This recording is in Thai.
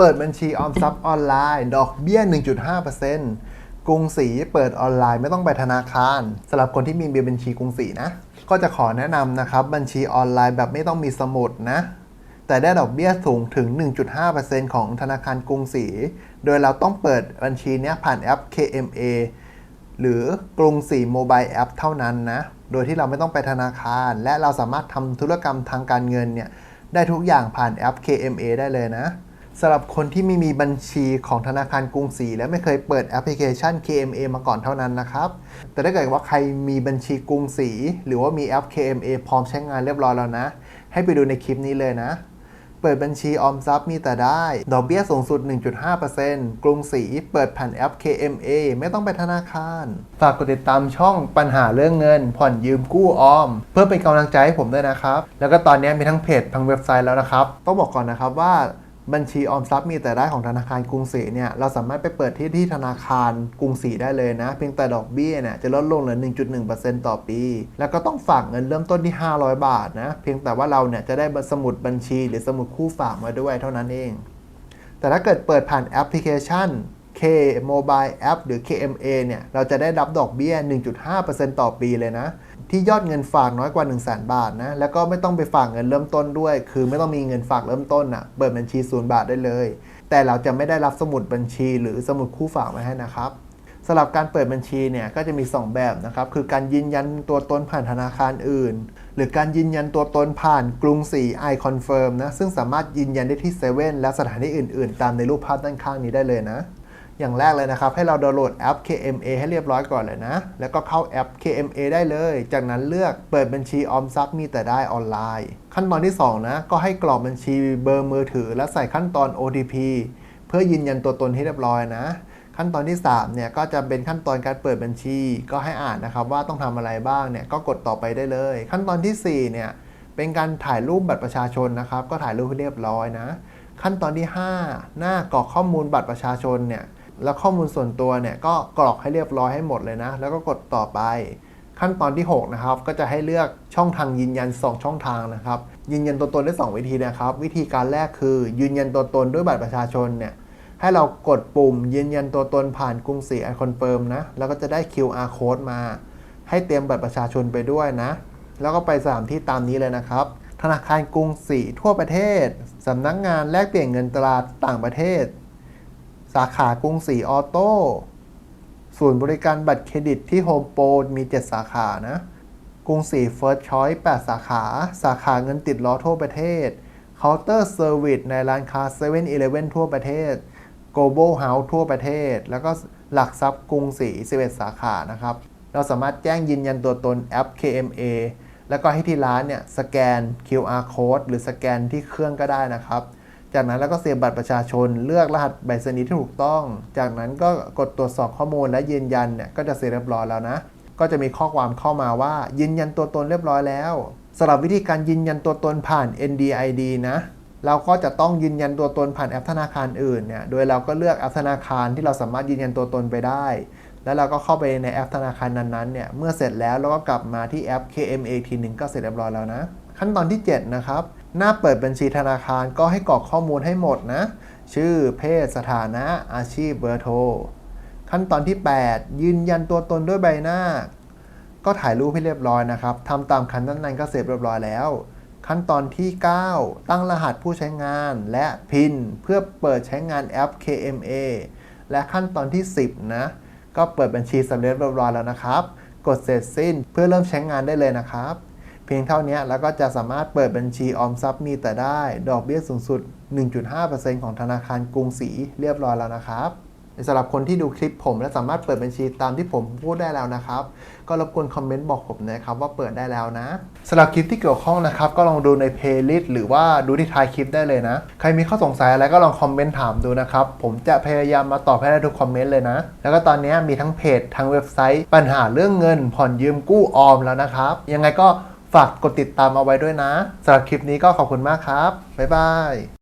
เปิดบัญชีออมทรัพย์ออนไลน์ ดอกเบี้ย 1.5%กรุงศรีเปิดออนไลน์ไม่ต้องไปธนาคารสำหรับคนที่มีเบียบัญชีกรุงศรีนะ ก็จะขอแนะนำนะครับ บัญชีออนไลน์แบบไม่ต้องมีสมุดนะ แต่ได้ดอกเบี้ยสูงถึง 1.5%ของธนาคารกรุงศรี โดยเราต้องเปิดบัญชีนี้ผ่านแอป KMA หรือกรุงศรีโมบายแอปเท่านั้นนะ โดยที่เราไม่ต้องไปธนาคาร และเราสามารถทำธุรกรรมทางการเงินเนี่ยได้ทุกอย่างผ่านแอป KMA ได้เลยนะ สำหรับคนที่ไม่มีบัญชีของธนาคารกรุงศรีและไม่เคยเปิดแอปพลิเคชัน KMA มาก่อนเท่านั้นนะครับ แต่ถ้าเกิดว่าใครมีบัญชีกรุงศรีหรือว่ามีแอป KMA พร้อมใช้งานเรียบร้อยแล้วนะ ให้ไปดูในคลิปนี้เลยนะ เปิดบัญชีออมทรัพย์มีแต่ได้ ดอกเบี้ยสูงสุด 1.5%กรุงศรีเปิดผ่านแอป KMA ไม่ต้องไปธนาคาร ฝากกดติดตามช่องปัญหาเรื่องเงิน ผ่อนยืมกู้ออม เพื่อเป็นกำลังใจให้ผมด้วยนะครับ แล้วก็ตอนนี้มีทั้งเพจทั้งเว็บไซต์แล้วนะครับ ต้องบอกก่อนนะครับว่า บัญชีออมทรัพย์มีแต่ได้ของธนาคารกรุงศรีเนี่ยเราสามารถไปเปิดที่ที่ธนาคารกรุงศรีได้เลยนะ เพียงแต่ดอกเบี้ยเนี่ยจะลดลงเหลือ 1.1%ต่อปี แล้วก็ต้องฝากเงินเริ่มต้นที่ 500 บาทนะเพียงแต่ว่าเราเนี่ยจะได้สมุดบัญชีหรือสมุดคู่ฝากมาด้วยเท่านั้นเอง แต่ถ้าเกิดเปิดผ่านแอปพลิเคชัน K Mobile App หรือ KMA เนี่ย เราจะได้รับดอกเบี้ย 1.5%ต่อปีเลยนะ ที่ยอดเงินฝากน้อยกว่า 1 0 0 0 0แบาทนะ แล้วก็ไม่ต้องไปฝากเงินเริ่มต้นด้วย คือไม่ต้องมีเงินฝากเริ่มต้นอะ เปิดบัญชีศูนย์บาทได้เลย แต่เราจะไม่ได้รับสมุดบัญชีหรือสมุดคู่ฝากมาให้นะครับสำหรับการเปิดบัญชีเนี่ยก็จะมี 2 แบบนะครับ คือการยืนยันตัวตนผ่านธนาคารอื่น หรือการยืนยันตัวตนผ่านกรุงศรี i confirm นะ ซึ่งสามารถยืนยันได้ที่เซเว่นและสถานที่อื่น ๆ ตามในรูปภาพด้านข้างนี้ได้เลยนะ อย่างแรกเลยนะครับ ให้เราดาวน์โหลดแอป KMA ให้เรียบร้อยก่อนเลยนะ แล้วก็เข้าแอป KMA ได้เลย จากนั้นเลือกเปิดบัญชีออมทรัพย์มีแต่ได้ออนไลน์ ขั้นตอนที่ 2 นะ ก็ให้กรอกบัญชีเบอร์มือถือ และใส่ขั้นตอน OTP เพื่อยืนยันตัวตนให้เรียบร้อยนะ ขั้นตอนที่ 3 เนี่ย ก็จะเป็นขั้นตอนการเปิดบัญชี ก็ให้อ่านนะครับว่าต้องทำอะไรบ้างเนี่ย ก็กดต่อไปได้เลย ขั้นตอนที่ 4 เนี่ยเป็นการถ่ายรูปบัตรประชาชนนะครับ ก็ถ่ายรูปให้เรียบร้อยนะ ขั้นตอนที่ 5 หน้ากรอกข้อมูลบัตรประชาชนเนี่ย แล้วข้อมูลส่วนตัวเนี่ยก็กรอกให้เรียบร้อยให้หมดเลยนะ แล้วก็กดต่อไป ขั้นตอนที่ 6 นะครับ ก็จะให้เลือกช่องทางยืนยัน 2 ช่องทางนะครับ ยืนยันตัวตนได้ 2 วิธีนะครับ วิธีการแรกคือ ยืนยันตัวตนด้วยบัตรประชาชนเนี่ยให้เรากดปุ่ม ยืนยันตัวตนผ่านกรุงศรีไอคอนเฟิร์มนะ แล้วก็จะได้ QR code มา ให้เตรียมบัตรประชาชนไปด้วยนะ แล้วก็ไปสถานที่ตามนี้เลยนะครับ ธนาคารกรุงศรีทั่วประเทศ สำนักงงานแลกเปลี่ยนเงินตราต่างประเทศาขากรุงศรีออโต้ศูนย์บริการบัตรเครดิตที่โฮมโปรมี 7 สาขานะ กรุงศรีเฟิร์สชอยส์8สาขา สาขาเงินติดล้อทั่วประเทศเคาน์เตอร์เซอร์วิสในร้านค้า7 e เ e ่ e อทั่วประเทศ Global House ทั่วประเทศ แล้วก็หลักทรัพย์กรุงศรี11สาขานะครับ เราสามารถแจ้งยืนยันตัวตนแอป KMA แล้วก็ให้ที่ร้านเนี่ยสแกน QR code หรือสแกนที่เครื่องก็ได้นะครับ จากนั้นแล้วก็เสียบบัตรประชาชน เลือกรหัสใบสนิทที่ถูกต้อง จากนั้นก็กดตรวจสอบข้อมูลและยืนยันเนี่ยก็จะเสร็จเรียบร้อยแล้วนะ ก็จะมีข้อความเข้ามาว่า ยืนยันตัวตนเรียบร้อยแล้วสำหรับวิธีการยืนยันตัวตนผ่าน NDID นะเราก็จะต้องยืนยันตัวตนผ่านแอปธนาคารอื่นเนี่ย โดยเราก็เลือกแอปธนาคารที่เราสามารถยืนยันตัวตนไปได้ แล้วเราก็เข้าไปในแอปธนาคารนั้นๆเนี่ยเมื่อเสร็จแล้วเราก็กลับมาที่แอป KMA ทีหนึ่งก็เสร็จเรียบร้อยแล้วนะ ขั้นตอนที่ 7 นะครับ หน้าเปิดบัญชีธนาคารก็ให้กรอกข้อมูลให้หมดนะ ชื่อเพศสถานะอาชีพเบอร์โทร ขั้นตอนที่ 8 ยืนยันตัวตนด้วยใบหน้า ก็ถ่ายรูปให้เรียบร้อยนะครับทำตามขั้นตอนนั้นก็เสร็จเรียบร้อยแล้ว ขั้นตอนที่ 9 ตั้งรหัสผู้ใช้งานและพินเพื่อเปิดใช้งานแอป KMA และขั้นตอนที่ 10 นะ ก็เปิดบัญชีสำเร็จเรียบร้อยแล้วนะครับ กดเสร็จสิ้นเพื่อเริ่มใช้งานได้เลยนะครับ เพียงเท่านี้แล้วก็จะสามารถเปิดบัญชีออมทรัพย์มีแต่ได้ ดอกเบี้ยสูงสุด 1.5%ของธนาคารกรุงศรีเรียบร้อยแล้วนะครับ สำหรับคนที่ดูคลิปผม และสามารถเปิดบัญชีตามที่ผมพูดได้แล้วนะครับ ก็รบกวนคอมเมนต์บอกผมนะครับว่าเปิดได้แล้วนะสำหรับคลิปที่เกี่ยวข้องนะครับ ก็ลองดูในเพลย์ลิสต์หรือว่าดูที่ท้ายคลิปได้เลยนะ ใครมีข้อสงสัยอะไรก็ลองคอมเมนต์ถามดูนะครับ ผมจะพยายามมาตอบให้ได้ทุกคอมเมนต์เลยนะ แล้วก็ตอนนี้มีทั้งเพจทั้งเว็บไซต์ ปัญหาเรื่องเงิน ผ่อนยืมกู้ออมแล้วนะครับ ยังไงก็ฝากกดติดตามเอาไว้ด้วยนะสำหรับคลิปนี้ก็ขอบคุณมากครับบ๊ายบาย